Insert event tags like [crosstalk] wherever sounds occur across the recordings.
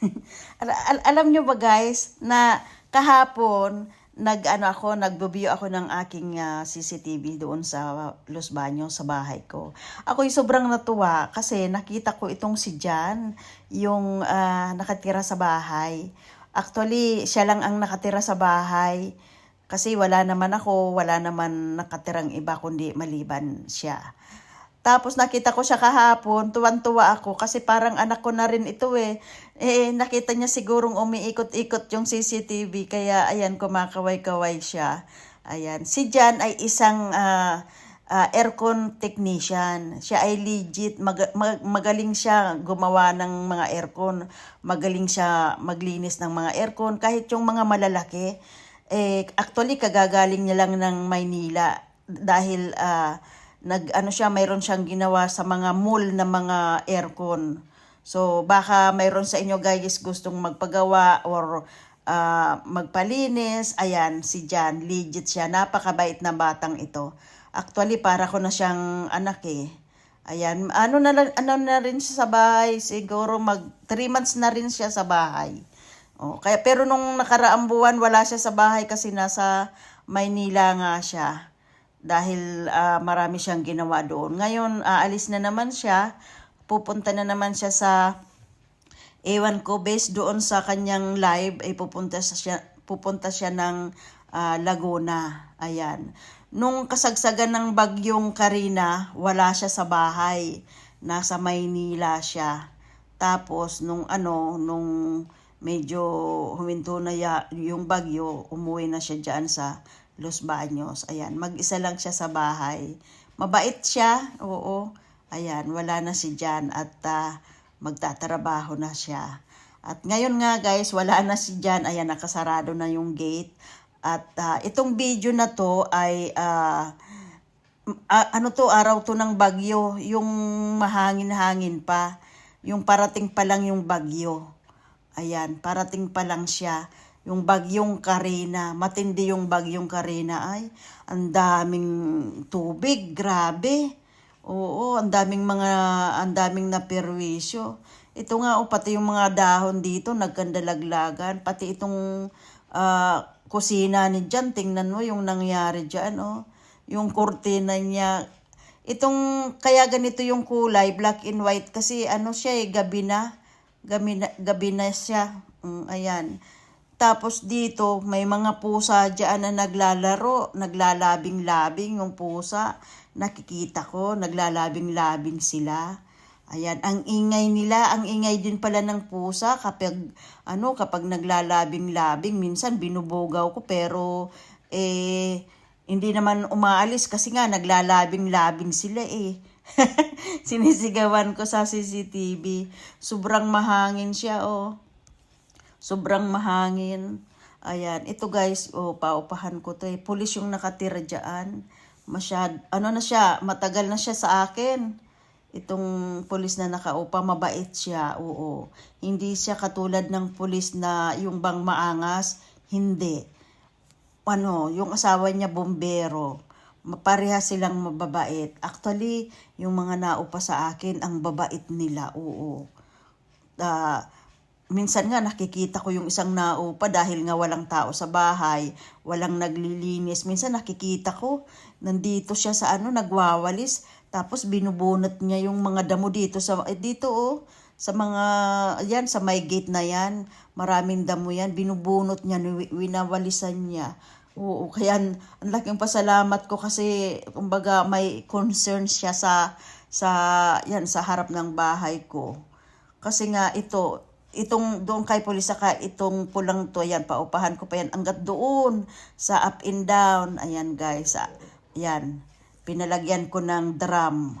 [laughs] Al- al- alam nyo ba guys, na kahapon, nag ano ako, nagbo-view ako ng aking ah, CCTV doon sa Los Baños sa bahay ko. Ako sobrang natuwa kasi nakita ko itong si Jan, yung ah, nakatira sa bahay. Actually, siya lang ang nakatira sa bahay kasi wala naman ako, wala naman nakatirang iba kundi maliban siya. Tapos nakita ko siya kahapon, tuwan-tuwa ako kasi parang anak ko na rin ito eh. Eh, nakita niya sigurong umiikot-ikot yung CCTV kaya ayan, kumakaway-kaway siya. Ayan. Si Jan ay isang ah, ah, aircon technician. Siya ay legit, mag- mag- magaling siya gumawa ng mga aircon. Magaling siya maglinis ng mga aircon. Kahit yung mga malalaki, eh, actually, kagagaling niya lang ng Maynila dahil ah, nag ano siya mayroon siyang ginawa sa mga mall na mga aircon. So baka mayroon sa inyo guys gustong magpagawa or ah, magpalinis. Ayan si Jan, legit siya. Napakabait na batang ito. Actually para ko na siyang anak eh. Ayan, ano na ano na rin siya sa bahay, siguro mag 3 months na rin siya sa bahay. Oh, kaya pero nung nakaraang buwan wala siya sa bahay kasi nasa Maynila nga siya dahil ah, marami siyang ginawa doon. Ngayon, aalis na naman siya. Pupunta na naman siya sa ewan ko based doon sa kanyang live ay pupunta siya pupunta siya ng ah, Laguna. Ayan. Nung kasagsagan ng bagyong Karina, wala siya sa bahay. Nasa Maynila siya. Tapos nung ano, nung medyo huminto na ya, yung bagyo, umuwi na siya diyan sa Los Baños. Ayan, mag-isa lang siya sa bahay. Mabait siya, oo. Ayan, wala na si Jan at ah, magtatrabaho na siya. At ngayon nga guys, wala na si Jan. Ayan, nakasarado na yung gate. At ah, itong video na to ay ah, ano to, araw to ng bagyo. Yung mahangin-hangin pa. Yung parating pa lang yung bagyo. Ayan, parating pa lang siya. Yung bagyong Karina, matindi yung bagyong Karina ay ang daming tubig, grabe. Oo, ang daming mga ang daming naperwisyo. Ito nga oh, pati yung mga dahon dito nagkandalaglagan, pati itong ah, kusina ni Jan, tingnan mo yung nangyari diyan oh. Yung kurtina niya Itong kaya ganito yung kulay, black and white kasi ano siya eh, gabi na. Gabi na, gabi na siya. Mm, ayan. Tapos dito, may mga pusa dyan na naglalaro, naglalabing-labing yung pusa. Nakikita ko, naglalabing-labing sila. Ayan, ang ingay nila, ang ingay din pala ng pusa kapag ano, kapag naglalabing-labing, minsan binubugaw ko pero eh hindi naman umaalis kasi nga naglalabing-labing sila eh. [laughs] Sinisigawan ko sa CCTV. Sobrang mahangin siya oh. Sobrang mahangin. Ayan, ito guys, oh, paupahan ko to eh. Pulis yung nakatira dyan. Masyad, ano na siya, matagal na siya sa akin. Itong pulis na nakaupa, mabait siya, oo. Hindi siya katulad ng pulis na yung bang maangas, hindi. Ano, yung asawa niya bombero, pareha silang mababait. Actually, yung mga naupa sa akin, ang babait nila, oo. Ah, minsan nga nakikita ko yung isang naupa dahil nga walang tao sa bahay, walang naglilinis. Minsan nakikita ko, nandito siya sa ano, nagwawalis, tapos binubunot niya yung mga damo dito sa, eh, dito oh, sa mga, yan, sa may gate na yan, maraming damo yan, binubunot niya, wi- winawalisan niya. Oo, kaya ang laking pasalamat ko kasi kumbaga may concern siya sa sa yan sa harap ng bahay ko. Kasi nga ito, itong doon kay Pulisaka, itong pulang to, yan, paupahan ko pa yan, hanggat doon, sa up and down, ayan guys, ah, yan, pinalagyan ko ng drum.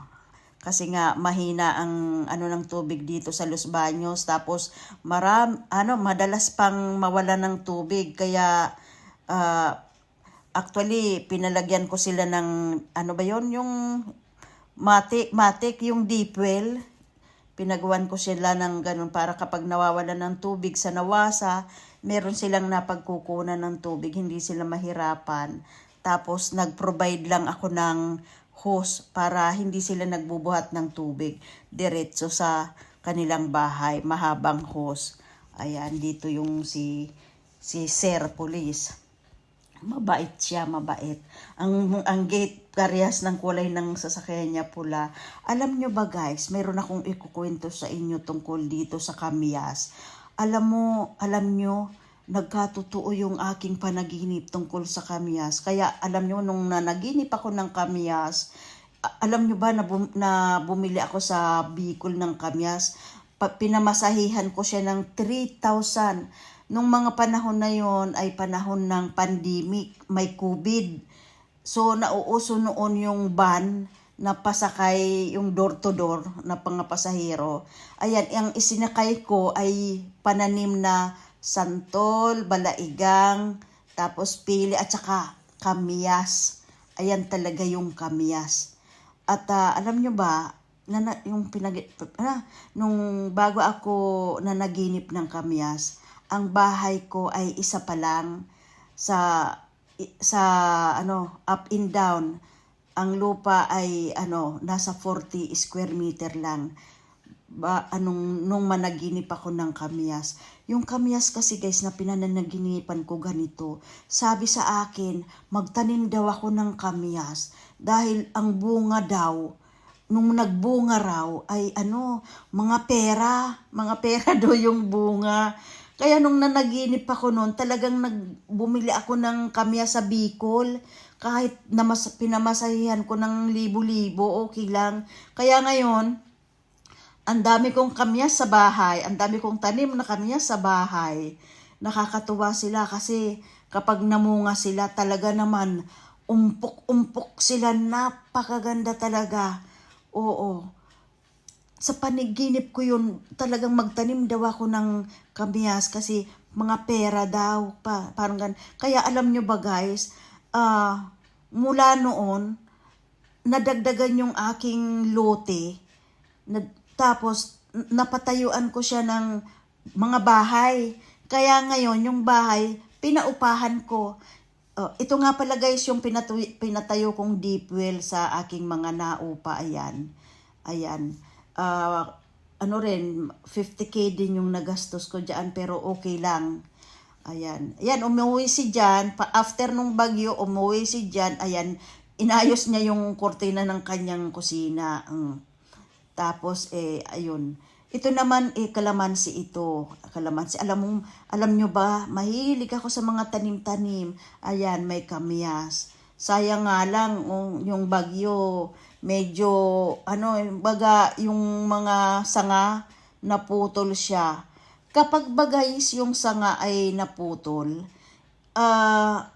Kasi nga, mahina ang ano ng tubig dito sa Los Baños, tapos maram, ano, madalas pang mawala ng tubig, kaya, ah, actually, pinalagyan ko sila ng, ano ba yon yung matik, matik, yung deep well, pinagawan ko sila ng ganun para kapag nawawala ng tubig sa nawasa, meron silang napagkukunan ng tubig, hindi sila mahirapan. Tapos nag-provide lang ako ng hose para hindi sila nagbubuhat ng tubig diretso sa kanilang bahay, mahabang hose. Ayan, dito yung si si Sir Police. Mabait siya, mabait. Ang, ang gate karyas ng kulay ng sasakyan niya pula. Alam nyo ba guys, meron akong ikukwento sa inyo tungkol dito sa Kamias. Alam mo, alam nyo, nagkatotoo yung aking panaginip tungkol sa Kamias. Kaya alam nyo, nung nanaginip ako ng Kamias, a- alam nyo ba na, bum- na bumili ako sa Bicol ng Kamias, pa- pinamasahihan ko siya ng 3,000. Nung mga panahon na yon ay panahon ng pandemic, may COVID. So, nauuso noon yung van na pasakay, yung door-to-door na pangapasahero. Ayan, ang isinakay ko ay pananim na santol, balaigang, tapos pili at saka kamyas. Ayan talaga yung kamyas. At ah, alam nyo ba, na- yung pinag ah, nung bago ako nanaginip ng kamyas, ang bahay ko ay isa pa lang sa sa ano up and down. Ang lupa ay ano nasa 40 square meter lang. Ba anong nung managinip ako ng kamyas. Yung kamyas kasi guys na pinananaginipan ko ganito. Sabi sa akin, magtanim daw ako ng kamyas dahil ang bunga daw nung nagbunga raw ay ano, mga pera, mga pera [laughs] daw yung bunga. Kaya nung nanaginip ako noon, talagang nagbumili ako ng kamya sa Bicol. Kahit namas, pinamasahihan ko ng libo-libo, okay lang. Kaya ngayon, ang dami kong kamyas sa bahay, ang dami kong tanim na kamyas sa bahay. Nakakatuwa sila kasi kapag namunga sila talaga naman, umpok-umpok sila, napakaganda talaga. Oo. Sa paniginip ko yun, talagang magtanim daw ako ng kamyas kasi mga pera daw pa, parang gan. Kaya alam nyo ba guys, ah mula noon, nadagdagan yung aking lote. Na, tapos, napatayuan ko siya ng mga bahay. Kaya ngayon, yung bahay, pinaupahan ko. Oh, ito nga pala guys, yung pinatayo, pinatayo kong deep well sa aking mga naupa. Ayan. Ayan. Ah, ano rin, 50k din yung nagastos ko dyan, pero okay lang. Ayan. Ayan, umuwi si Jan. Pa after nung bagyo, umuwi si Jan. Ayan, inayos niya yung kortina ng kanyang kusina. Mm. Tapos, eh, ayun. Ito naman, eh, kalamansi ito. Kalamansi. Alam mo, alam nyo ba, mahilig ako sa mga tanim-tanim. Ayan, may kamyas. Sayang nga lang, yung, yung bagyo, medyo, ano, baga, yung mga sanga, naputol siya. Kapag bagayis yung sanga ay naputol, ah,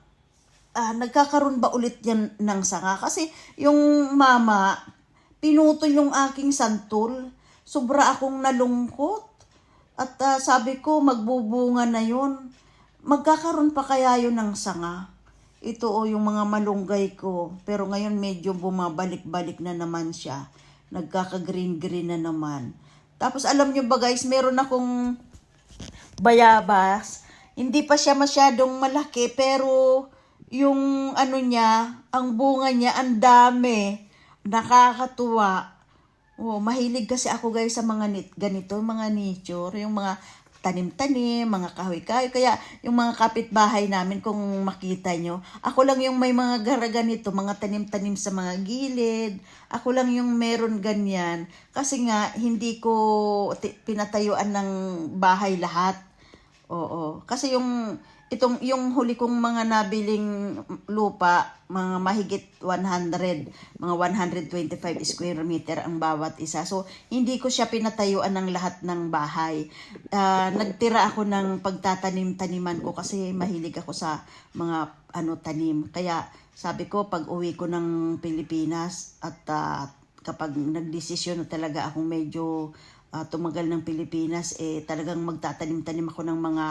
ah, nagkakaroon ba ulit yan ng sanga? Kasi yung mama, pinutol yung aking santol. Sobra akong nalungkot. At ah, sabi ko, magbubunga na yun. Magkakaroon pa kaya yun ng sanga? Ito o yung mga malunggay ko. Pero ngayon medyo bumabalik-balik na naman siya. Nagkaka-green-green na naman. Tapos alam nyo ba guys, meron akong bayabas. Hindi pa siya masyadong malaki pero yung ano niya, ang bunga niya ang dami. Nakakatuwa. Oh, mahilig kasi ako guys sa mga nit, ganito, mga nature, yung mga tanim-tanim, mga kahoy-kahoy. Kaya yung mga kapitbahay namin, kung makita nyo, ako lang yung may mga garaga nito, mga tanim-tanim sa mga gilid. Ako lang yung meron ganyan. Kasi nga, hindi ko pinatayuan ng bahay lahat. Oo. Kasi yung itong yung huli kong mga nabiling lupa, mga mahigit 100, mga 125 square meter ang bawat isa. So, hindi ko siya pinatayuan ng lahat ng bahay. Ah, nagtira ako ng pagtatanim-taniman ko kasi mahilig ako sa mga ano tanim. Kaya sabi ko pag uwi ko ng Pilipinas at ah, kapag nagdesisyon na talaga akong medyo ah, tumagal ng Pilipinas, eh talagang magtatanim-tanim ako ng mga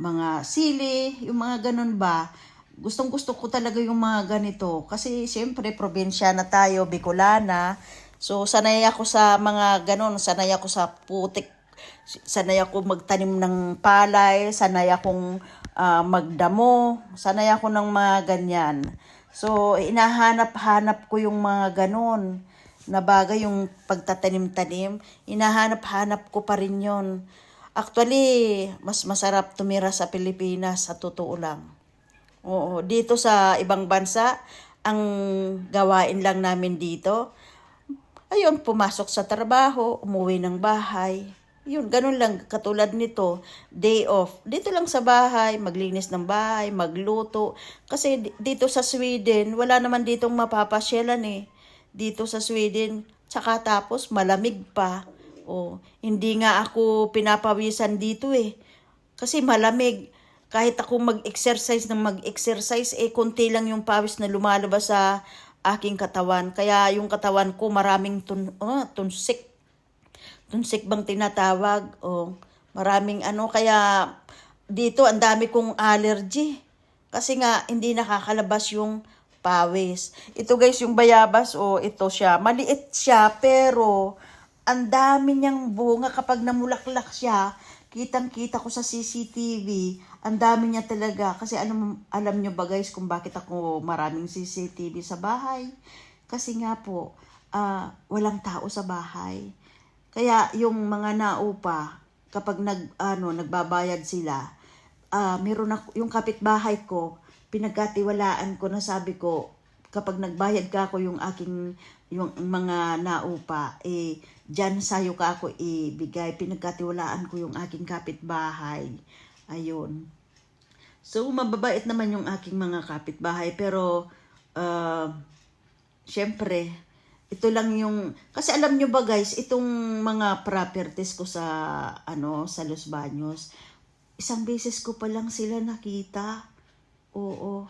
mga sili, yung mga ganun ba. Gustong gusto ko talaga yung mga ganito. Kasi siyempre, probinsya na tayo, Bicolana. So, sanay ako sa mga ganun. Sanay ako sa putik. Sanay ako magtanim ng palay. Sanay akong ah, magdamo. Sanay ako ng mga ganyan. So, inahanap-hanap ko yung mga ganun na bagay yung pagtatanim-tanim, hinahanap-hanap ko pa rin yon. Actually, mas masarap tumira sa Pilipinas sa totoo lang. Oo, dito sa ibang bansa, ang gawain lang namin dito, ayun, pumasok sa trabaho, umuwi ng bahay. Yun, ganun lang, katulad nito, day off. Dito lang sa bahay, maglinis ng bahay, magluto. Kasi di- dito sa Sweden, wala naman ditong mapapasyalan eh. Dito sa Sweden, tsaka tapos malamig pa. O, hindi nga ako pinapawisan dito eh. Kasi malamig. Kahit ako mag-exercise ng mag-exercise, eh, konti lang yung pawis na lumalabas sa aking katawan. Kaya yung katawan ko maraming tun oh, tunsik. Tunsik bang tinatawag? O, maraming ano. Kaya dito, ang dami kong allergy. Kasi nga, hindi nakakalabas yung pawis. Ito guys, yung bayabas, o ito siya. Maliit siya, pero ang dami niyang bunga kapag namulaklak siya. Kitang-kita ko sa CCTV, ang dami niya talaga. Kasi ano, alam niyo ba guys kung bakit ako maraming CCTV sa bahay? Kasi nga po, ah, walang tao sa bahay. Kaya yung mga naupa, kapag nag, ano, nagbabayad sila, ah meron ako, yung kapitbahay ko, pinagkatiwalaan ko na sabi ko, kapag nagbayad ka ako yung aking, yung mga naupa, eh, dyan sa'yo ka ako ibigay. Pinagkatiwalaan ko yung aking kapitbahay. Ayun. So, mababait naman yung aking mga kapitbahay, pero, ah, syempre, ito lang yung, kasi alam nyo ba guys, itong mga properties ko sa, ano, sa Los Baños, isang beses ko pa lang sila nakita. Oo.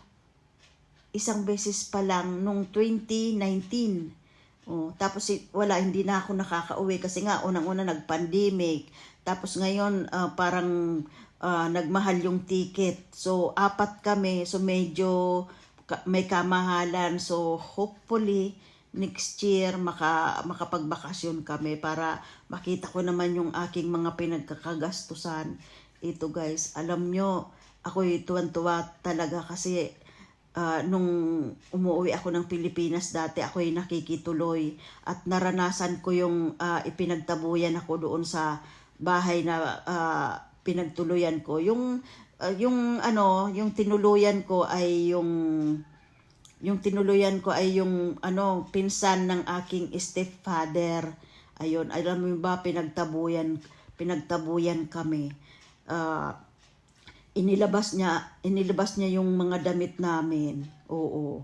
Isang beses pa lang nung 2019. Oh, tapos wala hindi na ako nakakauwi kasi nga unang-una nag-pandemic. Tapos ngayon ah, parang ah, nagmahal yung ticket. So apat kami, so medyo may kamahalan. So hopefully next year maka makapagbakasyon kami para makita ko naman yung aking mga pinagkakagastusan. Ito guys, alam nyo, ako'y tuwan-tuwa talaga kasi ah, nung umuwi ako ng Pilipinas dati, ako'y nakikituloy at naranasan ko yung ah, ipinagtabuyan ako doon sa bahay na ah, pinagtuluyan ko. Yung ah, yung ano, yung tinuluyan ko ay yung yung tinuluyan ko ay yung ano pinsan ng aking stepfather. Ayun, alam mo ba pinagtabuyan pinagtabuyan kami. Ah, inilabas niya inilabas niya yung mga damit namin. Oo.